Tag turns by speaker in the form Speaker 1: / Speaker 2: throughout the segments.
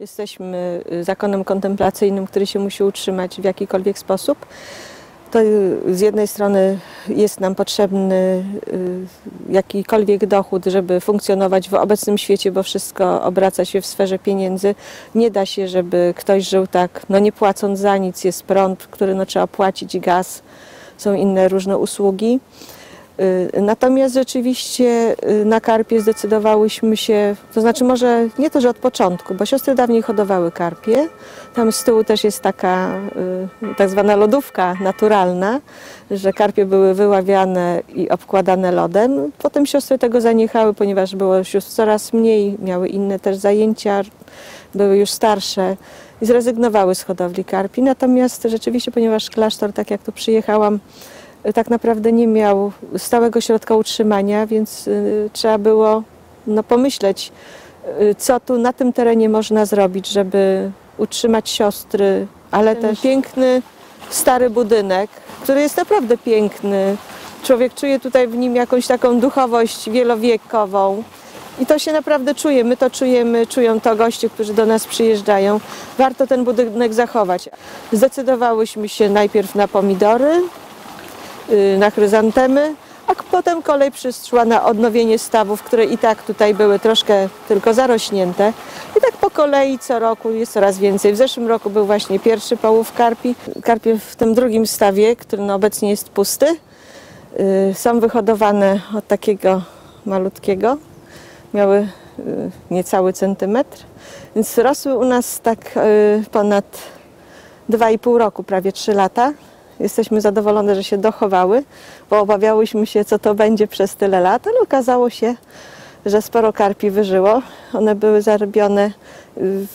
Speaker 1: jesteśmy y, zakonem kontemplacyjnym, który się musi utrzymać w jakikolwiek sposób, to y, z jednej strony jest nam potrzebny y, jakikolwiek dochód, żeby funkcjonować w obecnym świecie, bo wszystko obraca się w sferze pieniędzy. Nie da się, żeby ktoś żył tak, no nie płacąc za nic, jest prąd, który no trzeba płacić, gaz, są inne różne usługi. Y, Natomiast rzeczywiście y, na karpie zdecydowałyśmy się, to znaczy może nie to, że od początku, bo siostry dawniej hodowały karpie. Tam z tyłu też jest taka y, tak zwana lodówka naturalna, że karpie były wyławiane i obkładane lodem. Potem siostry tego zaniechały, ponieważ było sióstr coraz mniej, miały inne też zajęcia, były już starsze i zrezygnowały z hodowli karpi. Natomiast rzeczywiście, ponieważ klasztor, tak jak tu przyjechałam, tak naprawdę nie miał stałego środka utrzymania, więc y, trzeba było no, pomyśleć, y, co tu na tym terenie można zrobić, żeby utrzymać siostry, ale ten piękny, stary budynek, który jest naprawdę piękny. Człowiek czuje tutaj w nim jakąś taką duchowość wielowiekową. I to się naprawdę czuje, my to czujemy, czują to goście, którzy do nas przyjeżdżają. Warto ten budynek zachować. Zdecydowałyśmy się najpierw na pomidory, na chryzantemy, a potem kolej przyszła na odnowienie stawów, które i tak tutaj były troszkę tylko zarośnięte. I tak po kolei co roku jest coraz więcej. W zeszłym roku był właśnie pierwszy połów karpi. Karpie w tym drugim stawie, który no obecnie jest pusty, y, są wyhodowane od takiego malutkiego. Miały y, niecały centymetr, więc rosły u nas tak y, ponad 2,5 roku, prawie 3 lata. Jesteśmy zadowolone, że się dochowały, bo obawiałyśmy się, co to będzie przez tyle lat, ale okazało się, że sporo karpi wyżyło. One były zarobione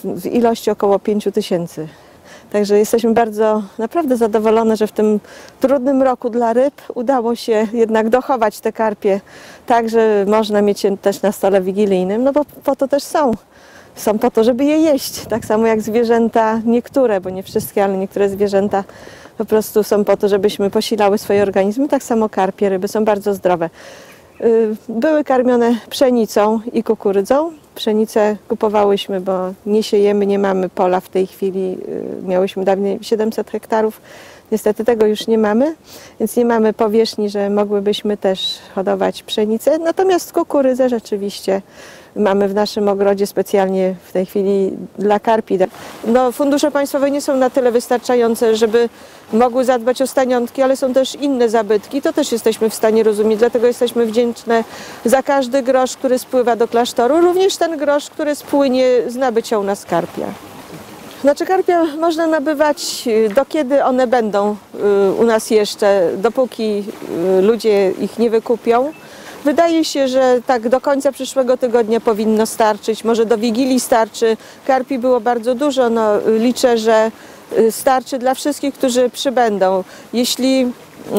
Speaker 1: w ilości około 5 tysięcy. Także jesteśmy bardzo, naprawdę zadowolone, że w tym trudnym roku dla ryb udało się jednak dochować te karpie tak, że można mieć je też na stole wigilijnym, no bo po to też są. Są po to, żeby je jeść. Tak samo jak zwierzęta, niektóre, bo nie wszystkie, ale niektóre zwierzęta po prostu są po to, żebyśmy posilały swoje organizmy. Tak samo karpie, ryby są bardzo zdrowe. Y, Były karmione pszenicą i kukurydzą. Pszenicę kupowałyśmy, bo nie siejemy, nie mamy pola w tej chwili. Y, Miałyśmy dawniej 700 hektarów. Niestety tego już nie mamy, więc nie mamy powierzchni, że mogłybyśmy też hodować pszenicę. Natomiast kukurydzę rzeczywiście mamy w naszym ogrodzie specjalnie w tej chwili dla karpi. No, fundusze państwowe nie są na tyle wystarczające, żeby mogły zadbać o staniątki, ale są też inne zabytki. To też jesteśmy w stanie rozumieć, dlatego jesteśmy wdzięczne za każdy grosz, który spływa do klasztoru, również ten grosz, który spłynie z nabycia u nas karpia. Znaczy karpia można nabywać y, do kiedy one będą y, u nas jeszcze, dopóki y, ludzie ich nie wykupią. Wydaje się, że tak do końca przyszłego tygodnia powinno starczyć, może do Wigilii starczy. Karpi było bardzo dużo, no, liczę, że y, starczy dla wszystkich, którzy przybędą. Jeśli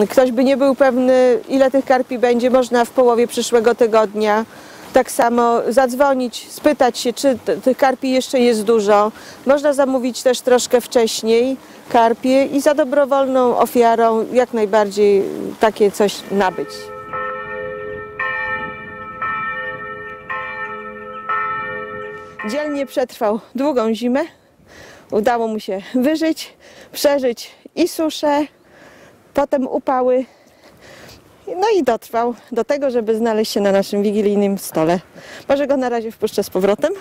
Speaker 1: ktoś by nie był pewny, ile tych karpi będzie, można w połowie przyszłego tygodnia tak samo zadzwonić, spytać się, czy tych karpi jeszcze jest dużo. Można zamówić też troszkę wcześniej karpie i za dobrowolną ofiarą jak najbardziej takie coś nabyć. Dzielnie przetrwał długą zimę. Udało mu się wyżyć, przeżyć i suszę, potem upały. No i dotrwał do tego, żeby znaleźć się na naszym wigilijnym stole. Może go na razie wpuszczę z powrotem.